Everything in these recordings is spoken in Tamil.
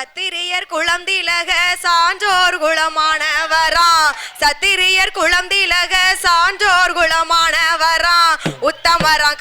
சத்திரியர் குளம் திலக சான்றோர் குளமானவரா சத்திரியர் குளம் திலக சான்றோர் குளமானவரா உத்தமரா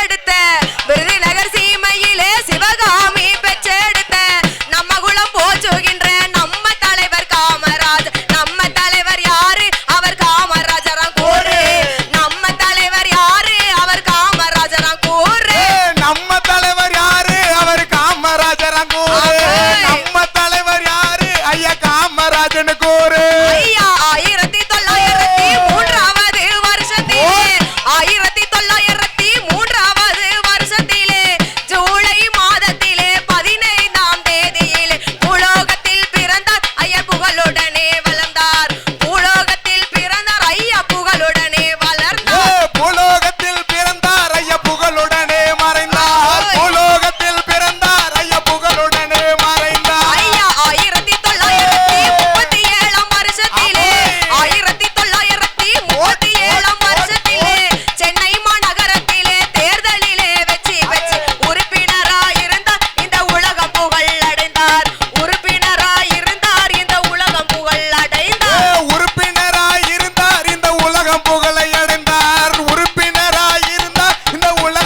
எடுத்த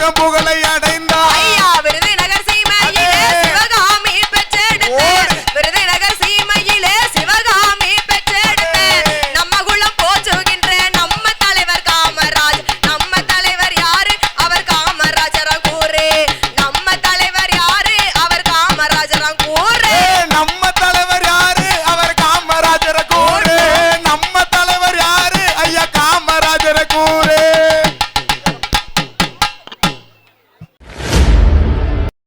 பெரும்புகழை